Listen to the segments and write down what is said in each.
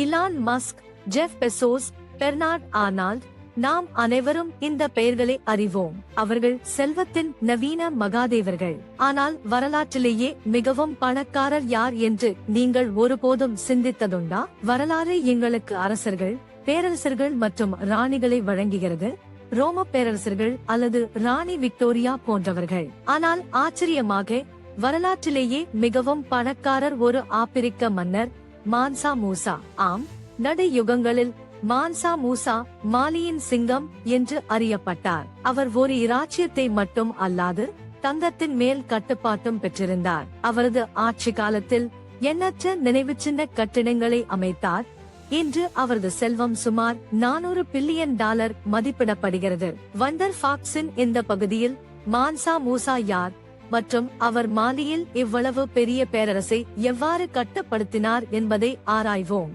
Elon Musk Jeff Bezos Bernard Arnault நாம் அனைவரும் இந்த பெயர்களை அறிவோம். அவர்கள் செல்வத்தின் நவீன மகாதேவர்கள். ஆனால் வரலாற்றிலேயே மிகவும் பணக்காரர் யார் என்று நீங்கள் ஒருபோதும் சிந்தித்ததுண்டா? வரலாறு எங்களுக்கு அரசர்கள் பேரரசர்கள் மற்றும் ராணிகளை வழங்குகிறது. ரோம பேரரசர்கள் அல்லது ராணி விக்டோரியா போன்றவர்கள். ஆனால் ஆச்சரியமாக வரலாற்றிலேயே மிகவும் பணக்காரர் ஒரு ஆப்பிரிக்க மன்னர் மான்சா மூசா. ஆம் நடு யுகங்களில் மான்சா மூசா மாலியின் சிங்கம் என்று அறியப்பட்டார். அவர் ஒரு இராச்சியத்தை மட்டும் அல்லாது தங்கத்தின் மேல் கட்டுப்பாட்டும் பெற்றிருந்தார். அவரது ஆட்சி காலத்தில் எண்ணற்ற நினைவு சின்ன கட்டிடங்களை அமைத்தார் இன்று அவரது செல்வம் சுமார் நானூறு பில்லியன் டாலர் மதிப்பிடப்படுகிறது. வண்டர் ஃபாக்ஸின் இந்த பகுதியில் மான்சா மூசா யார்? மற்றும் அவர் மாலியில் இவ்வளவு பெரிய பேரரசை எவ்வாறு கட்டுப்படுத்தினார் என்பதை ஆராய்வோம்.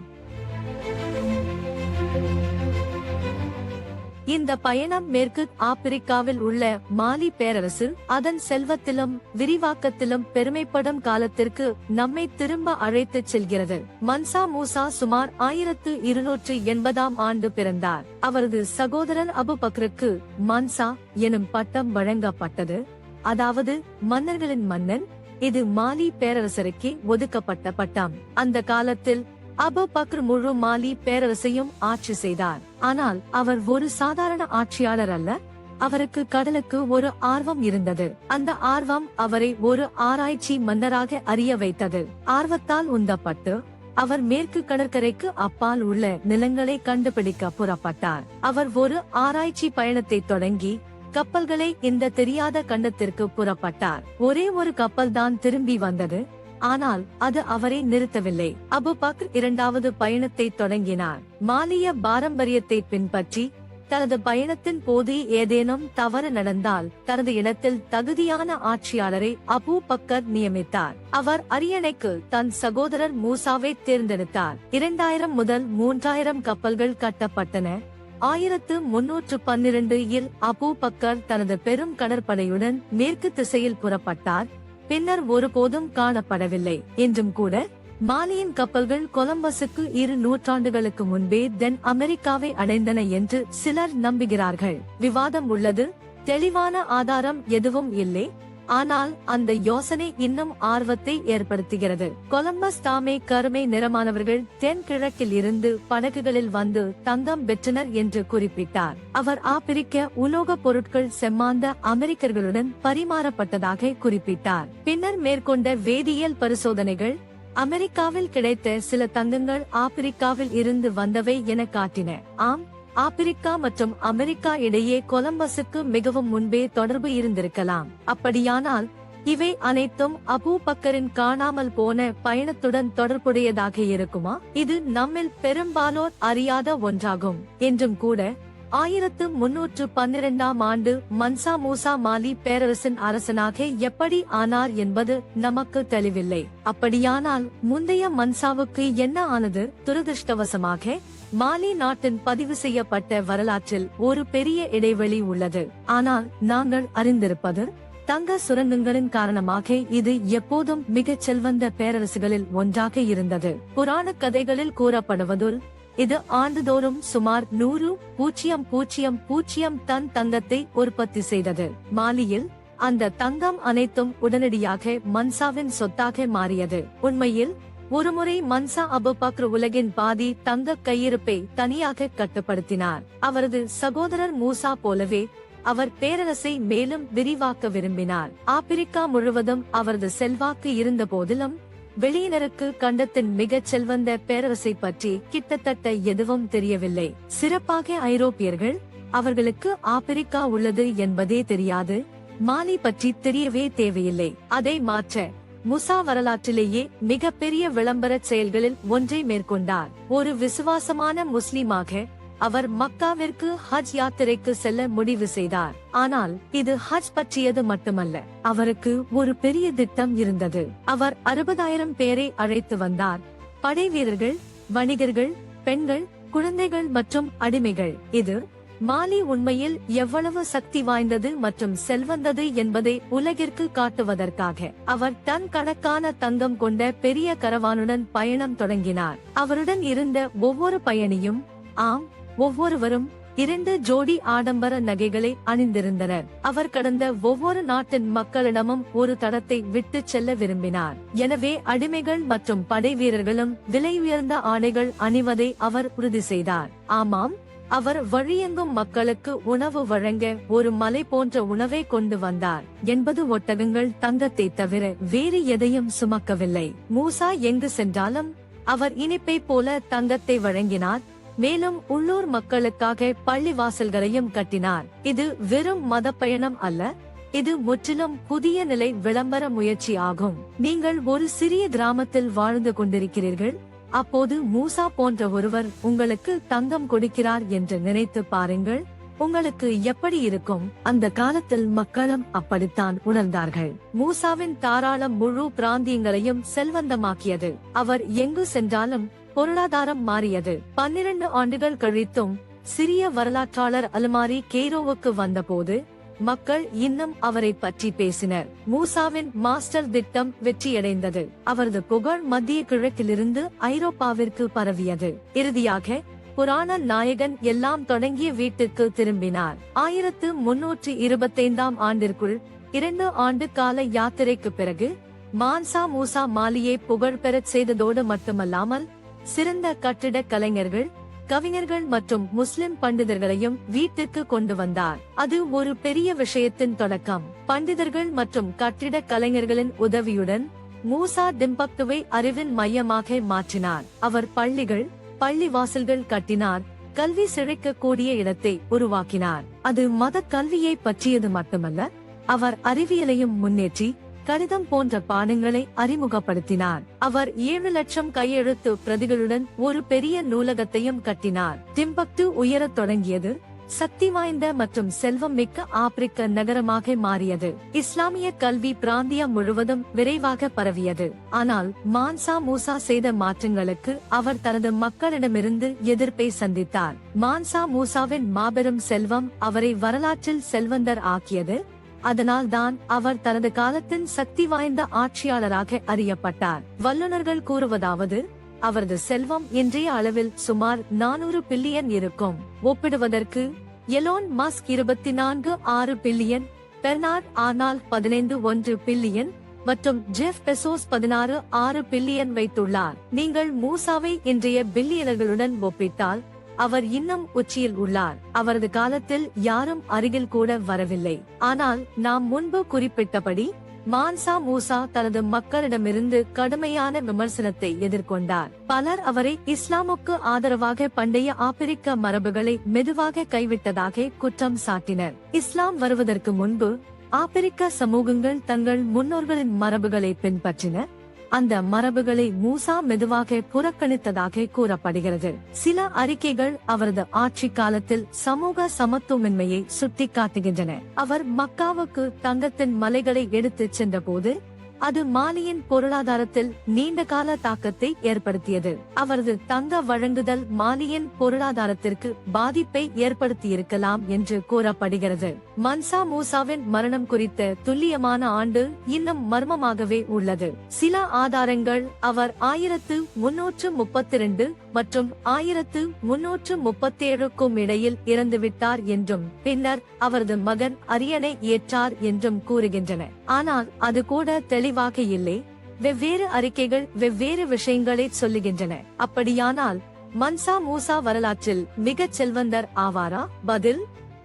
இந்த பயணம் மேற்கு ஆப்பிரிக்காவில் உள்ள மாலி பேரரசு அதன் செல்வத்திலும் விரிவாக்கத்திலும் பெருமைப்படும் காலத்திற்கு நம்மை திரும்ப அழைத்துச் செல்கிறது. மன்சா மூசா சுமார் ஆயிரத்து இருநூற்று எண்பதாம் ஆண்டு பிறந்தார். அவரது சகோதரன் அபு பக்ருக்கு மன்சா எனும் பட்டம் வழங்கப்பட்டது. அதாவது மன்னர்களின் மன்னன் இது மாலி பேரரசருக்கே ஒதுக்கப்பட்ட பட்டம். அந்த காலத்தில் அபு பக்ர் முழு மாலி பேரரசையும் ஆட்சி செய்தார். ஆனால் அவர் ஒரு சாதாரண ஆட்சியாளர் அல்ல அவருக்கு கடலுக்கு ஒரு ஆர்வம் இருந்தது. அந்த ஆர்வம் அவரை ஒரு ஆராய்ச்சி மன்னராக அறிய வைத்தது. ஆர்வத்தால் உந்தப்பட்டு அவர் மேற்கு கடற்கரைக்கு அப்பால் உள்ள நிலங்களை கண்டுபிடிக்க புறப்பட்டார். அவர் ஒரு ஆராய்ச்சி பயணத்தை தொடங்கி கப்பல்களை இந்த தெரியாத கண்டத்திற்கு புறப்பட்டார். ஒரே ஒரு கப்பல் தான் திரும்பி வந்தது. ஆனால் அது அவரை நிறுத்தவில்லை. அபு பக்ர் இரண்டாவது பயணத்தை தொடங்கினார். மாலிய பாரம்பரியத்தை பின்பற்றி தனது பயணத்தின் போது ஏதேனும் தவறு நடந்தால் தனது இடத்தில் தகுதியான ஆட்சியாளரை அபு பக்கர் நியமித்தார். அவர் அரியணைக்கு தன் சகோதரர் மூசாவை தேர்ந்தெடுத்தார். இரண்டாயிரம் முதல் மூன்றாயிரம் கப்பல்கள் கட்டப்பட்டன. ஆயிரத்து முன்னூற்று பன்னிரண்டு இல் அபூ பக்கர் தனது பெரும் கடற்படையுடன் மேற்கு திசையில் புறப்பட்டார். பின்னர் ஒருபோதும் காணப்படவில்லை. என்றும் கூட மாலியின் கப்பல்கள் கொலம்பஸுக்கு இரு நூற்றாண்டுகளுக்கு முன்பே தென் அமெரிக்காவை அடைந்தன என்று சிலர் நம்புகிறார்கள். விவாதம் உள்ளது. தெளிவான ஆதாரம் எதுவும் இல்லை. ஆனால் அந்த யோசனை இன்னும் ஆர்வத்தை ஏற்படுத்துகிறது. கொலம்பஸ் தாமே கருமை நிறமானவர்கள் தென்கிழக்கில் இருந்து படகுகளில் வந்து தங்கம் பெற்றனர் என்று குறிப்பிட்டார். அவர் ஆப்பிரிக்க உலோகப் பொருட்கள் செம்மாந்த அமெரிக்கர்களுடன் பரிமாறப்பட்டதாக குறிப்பிட்டார். பின்னர் மேற்கொண்ட வேதியியல் பரிசோதனைகள் அமெரிக்காவில் கிடைத்த சில தங்கங்கள் ஆப்பிரிக்காவில் இருந்து வந்தவை என காட்டின. ஆம் ஆப்பிரிக்கா மற்றும் அமெரிக்கா இடையே கொலம்பஸுக்கு மிகவும் முன்பே தொடர்பு இருந்திருக்கலாம். அப்படியானால் இவை அனைத்தும் அபூ பக்கரின் காணாமல் போன பயணத்துடன் தொடர்புடையதாக இருக்குமா? இது நம்மில் பெரும்பாலோர் அறியாத ஒன்றாகும். என்றும் கூட ஆயிரத்து முன்னூற்று பன்னிரெண்டாம் ஆண்டு மன்சா மூசா மாலி பேரரசின் அரசனாக எப்படி ஆனார் என்பது நமக்கு தெளிவில்லை. அப்படியானால் முந்தைய மன்சாவுக்கு என்ன ஆனது? துரதிருஷ்டவசமாக மாலி நாட்டின் பதிவு செய்யப்பட்ட வரலாற்றில் ஒரு பெரிய இடைவெளி உள்ளது. ஆனால் நாங்கள் அறிந்திருப்பது தங்க சுரங்கங்களின் காரணமாக இது எப்போதும் மிகச் செல்வந்த பேரரசுகளில் ஒன்றாக இருந்தது. புராண கதைகளில் கூறப்படுவதுள் இது ஆண்டுதோறும் சுமார் நூறு பூஜ்ஜியம் பூஜ்ஜியம் பூஜ்ஜியம் டன் தங்கத்தை உற்பத்தி செய்தது. மாலியில் அந்த தங்கம் அனைத்தும் உடனடியாக மன்சாவின் சொத்தாக மாறியது. உண்மையில் ஒருமுறை மன்சா அபு பக்ரு உலகின் பாதி தங்க கையிருப்பை தனியாக கட்டுப்படுத்தினார். அவரது சகோதரர் மூசா போலவே அவர் பேரரசை மேலும் விரிவாக்க விரும்பினார். ஆப்பிரிக்கா முழுவதும் அவரது செல்வாக்கு இருந்த போதிலும் வெளியினருக்கு கண்டத்தின் மிகச் செல்வந்த பேரரசை பற்றி கிட்டத்தட்ட எதுவும் தெரியவில்லை. சிறப்பாக ஐரோப்பியர்கள் அவர்களுக்கு ஆப்பிரிக்கா உள்ளது என்பதே தெரியாது. மாலி பற்றி தெரியவே தேவையில்லை. அதை மாற்ற முசா வரலாற்றிலேயே மிகப்பெரிய விளம்பர செயல்களில் ஒன்றை மேற்கொண்டார். ஒரு விசுவாசமான முஸ்லிமாக அவர் மக்காவிற்கு ஹஜ் யாத்திரைக்கு செல்ல முடிவு செய்தார். ஆனால் இது ஹஜ் பற்றியது மட்டுமல்ல. அவருக்கு ஒரு பெரிய திட்டம் இருந்தது. அவர் அறுபதாயிரம் பேரை அழைத்து வந்தார். படை வீரர்கள் வணிகர்கள் பெண்கள் குழந்தைகள் மற்றும் அடிமைகள். இது மாலி உண்மையில் எவ்வளவு சக்தி வாய்ந்தது மற்றும் செல்வந்தது என்பதை உலகிற்கு காட்டுவதற்காக. அவர் டன் கணக்கான தங்கம் கொண்ட பெரிய கரவானுடன் பயணம் தொடங்கினார். அவருடன் இருந்த ஒவ்வொரு பயணியும் ஆம் ஒவ்வொருவரும் இரண்டு ஜோடி ஆடம்பர நகைகளை அணிந்திருந்தனர். அவர் கடந்த ஒவ்வொரு நாட்டின் மக்களிடமும் ஒரு தடத்தை விட்டுச் செல்ல விரும்பினார். எனவே அடிமைகள் மற்றும் படை வீரர்களும் விலை உயர்ந்த ஆடைகள் அணிவதை அவர் உறுதி செய்தார். ஆமாம் அவர் வழியெங்கும் மக்களுக்கு உணவு வழங்க ஒரு மலை போன்ற உணவை கொண்டு வந்தார். எண்பது ஒட்டகங்கள் தங்கத்தை தவிர வேறு எதையும் சுமக்கவில்லை. மூசா எங்கு சென்றாலும் அவர் இனிப்பை போல தங்கத்தை வழங்கினார். மேலும் உள்ளூர் மக்களுக்காக பள்ளி வாசல்களையும் கட்டினார். இது வெறும் மத பயணம் அல்ல இது முற்றிலும் புதிய நிலை விளம்பர முயற்சி ஆகும். நீங்கள் ஒரு சிறிய கிராமத்தில் வாழ்ந்து கொண்டிருக்கிறீர்கள் அப்போது மூசா போன்ற ஒருவர் உங்களுக்கு தங்கம் கொடுக்கிறார் என்று நினைத்து பாருங்கள். உங்களுக்கு எப்படி இருக்கும்? அந்த காலத்தில் மக்களும் அப்படித்தான் உணர்ந்தார்கள். மூசாவின் தாராளம் முழு பிராந்தியங்களையும் செல்வந்தமாக்கியது. அவர் எங்கு சென்றாலும் பொருளாதாரம் மாறியது. பன்னிரண்டு ஆண்டுகள் கழித்தும் சிறிய வரலாற்றாளர் அலுமாரி கெய்ரோவுக்கு வந்தபோது மக்கள் இன்னும் அவரை பற்றி பேசினர். மூசாவின் மாஸ்டர் திட்டம் வெற்றியடைந்தது. அவரது புகழ் மத்திய கிழக்கிலிருந்து ஐரோப்பாவிற்கு பரவியது. இறுதியாக புராண நாயகன் எல்லாம் தொடங்கிய வீட்டுக்கு திரும்பினார். ஆயிரத்து முன்னூற்றி இருபத்தைந்தாம் ஆண்டிற்குள் இரண்டு ஆண்டு கால யாத்திரைக்கு பிறகு மான்சா மூசா மாலியை புகழ் பெறச் செய்ததோடு மட்டுமல்லாமல் சிறந்த கட்டிடக் கலைஞர்கள் கவிஞர்கள் மற்றும் முஸ்லிம் பண்டிதர்களையும் வீட்டிற்கு கொண்டு வந்தார். அது ஒரு பெரிய விஷயத்தின் தொடக்கம். பண்டிதர்கள் மற்றும் கட்டிடக் கலைஞர்களின் உதவியுடன் மூசா டிம்பக்துவை அறிவின் மையமாக மாற்றினார். அவர் பள்ளிகள் பள்ளி வாசல்கள் கட்டினார். கல்வி செழிக்கக்கூடிய இடத்தை உருவாக்கினார். அது மத கல்வியை பற்றியது மட்டுமல்ல அவர் அறிவியலையும் முன்னேற்றி கடிதம் போன்ற பாடங்களை அறிமுகப்படுத்தினார். அவர் ஏழு லட்சம் கையெழுத்து பிரதிகளுடன் ஒரு பெரிய நூலகத்தையும் கட்டினார். திம்பக்து உயரத் தொடங்கியது சக்தி வாய்ந்த மற்றும் செல்வம் மிக்க ஆப்பிரிக்க நகரமாக மாறியது. இஸ்லாமிய கல்வி பிராந்தியம் முழுவதும் விரைவாக பரவியது. ஆனால் மான்சா மூசா செய்த மாற்றங்களுக்கு அவர் தனது மக்களிடமிருந்து எதிர்ப்பை சந்தித்தார். மான்சா மூசாவின் மாபெரும் செல்வம் அவரை வரலாற்றில் செல்வந்தர் ஆக்கியது. அதனால் தான் அவர் தனது காலத்தின் சக்தி வாய்ந்த ஆட்சியாளராக அறியப்பட்டார். வல்லுநர்கள் கூறுவதாவது அவரது செல்வம் இன்றைய அளவில் சுமார் நானூறு பில்லியன் இருக்கும். ஒப்பிடுவதற்கு எலோன் மஸ்க் இருபத்தி நான்கு ஆறு பில்லியன் பெர்னார்ட் ஆனால் பதினைந்து ஒன்று பில்லியன் மற்றும் ஜெஃப் பெசோஸ் பதினாறு ஆறு பில்லியன் வைத்துள்ளார். நீங்கள் மூசாவை இன்றைய பில்லியனர்களுடன் ஒப்பிட்டால் அவர் இன்னும் உச்சியில் உள்ளார். அவரது காலத்தில் யாரும் அருகில் கூட வரவில்லை. ஆனால் நாம் முன்பு குறிப்பிட்டபடி மான்சா மூசா தனது மக்களிடமிருந்து கடுமையான விமர்சனத்தை எதிர்கொண்டார். பலர் அவரை இஸ்லாமுக்கு ஆதரவாக பண்டைய ஆப்பிரிக்க மரபுகளை மெதுவாக கைவிட்டதாக குற்றம் சாட்டினர். இஸ்லாம் வருவதற்கு முன்பு ஆப்பிரிக்க சமூகங்கள் தங்கள் முன்னோர்களின் மரபுகளை பின்பற்றின. அந்த மரபுகளை மூசா மெதுவாக புறக்கணித்ததாக கூறப்படுகிறது. சில அறிக்கைகள் அவரது ஆட்சி காலத்தில் சமூக சமத்துவமின்மையை சுட்டிக்காட்டுகின்றன. அவர் மக்காவுக்கு தங்கத்தின் மலைகளை எடுத்துச் சென்றபோது அது மாலியின் பொருளாதாரத்தில் நீண்ட கால தாக்கத்தை ஏற்படுத்தியது. அவரது தங்க வழங்குதல் மாலியின் பொருளாதாரத்திற்கு பாதிப்பை ஏற்படுத்தியிருக்கலாம் என்று கூறப்படுகிறது. மன்சா மூசாவின் மரணம் குறித்த துல்லியமான ஆண்டு இன்னும் மர்மமாகவே உள்ளது. சில ஆதாரங்கள் அவர் ஆயிரத்து முன்னூற்று முப்பத்தி ரெண்டு மற்றும் ஆயிரத்து முன்னூற்று முப்பத்தேழுக்கும் இடையில் இறந்துவிட்டார் என்றும் பின்னர் அவரது மகன் அரியணை ஏற்றார் என்றும் கூறுகின்றன. ஆனால் அது கூட தெளிவாக இல்லை வெவ்வேறு அறிக்கைகள் வெவ்வேறு விஷயங்களை சொல்லுகின்றன. அப்படியானால் மன்சா மூசா வரலாற்றில் மிகச் செல்வந்தர் ஆவாரா? பதில்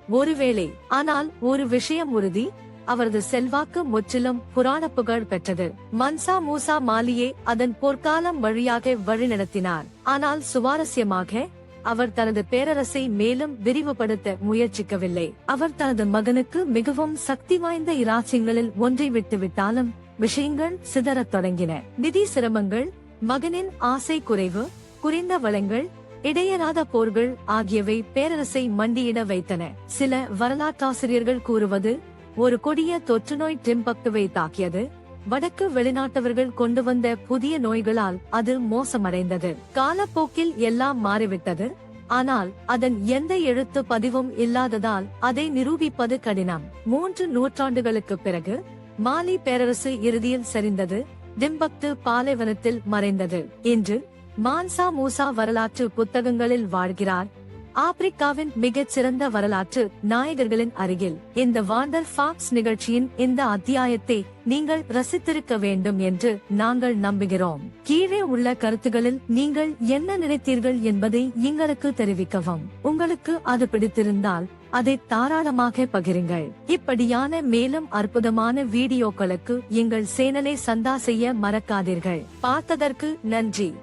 ஒருவேளை. ஆனால் ஒரு விஷயம் உறுதி அவரது செல்வாக்கு முற்றிலும் புராண புகழ் பெற்றது. மன்சா மூசா மாலியே அதன் பொற்காலம் வழியாக வழிநடத்தினார். ஆனால் சுவாரஸ்யமாக அவர் தனது பேரரசை மேலும் விரிவுபடுத்த முயற்சிக்கவில்லை. அவர் தனது மகனுக்கு மிகவும் சக்தி வாய்ந்த இராச்சியங்களில் ஒன்றை விட்டுவிட்டாலும் விஷயங்கள் சிதறத் தொடங்கின. நிதி சிரமங்கள் மகனின் ஆசை குறைவு குறைந்த வளங்கள் இடையராத போர்கள் ஆகியவை பேரரசை மண்டியிட வைத்தன. சில வரலாற்றாசிரியர்கள் கூறுவது ஒரு கொடிய தொற்றுநோய் டிம்பக்டுவை தாக்கியது. வடக்கு வெளிநாட்டவர்கள் கொண்டு வந்த புதிய நோய்களால் அது மோசமடைந்தது. காலப்போக்கில் எல்லாம் மாறிவிட்டது. ஆனால் அதன் எந்த எழுத்து பதிவும் இல்லாததால் அதை நிரூபிப்பது கடினம். மூன்று நூற்றாண்டுகளுக்கு பிறகு மாலி பேரரசு இறுதியில் சரிந்தது. திம்பக்து பாலைவனத்தில் மறைந்தது. இன்று மான்சா மூசா வரலாற்று புத்தகங்களில் வாழ்கிறார். ஆப்பிரிக்காவின் மிகச் சிறந்த வரலாற்று நாயகர்களின் அருகில் இந்த வாண்டர் ஃபாக்ஸ் நிகழ்ச்சியின் இந்த அத்தியாயத்தை நீங்கள் ரசித்திருக்க வேண்டும் என்று நாங்கள் நம்புகிறோம். கீழே உள்ள கருத்துகளில் நீங்கள் என்ன நினைத்தீர்கள் என்பதை எங்களுக்கு தெரிவிக்கவும். உங்களுக்கு அது பிடித்திருந்தால் அதை தாராளமாக பகிருங்கள். இப்படியான மேலும் அற்புதமான வீடியோக்களுக்கு எங்கள் சேனலை சந்தா செய்ய மறக்காதீர்கள். பார்த்ததற்கு நன்றி.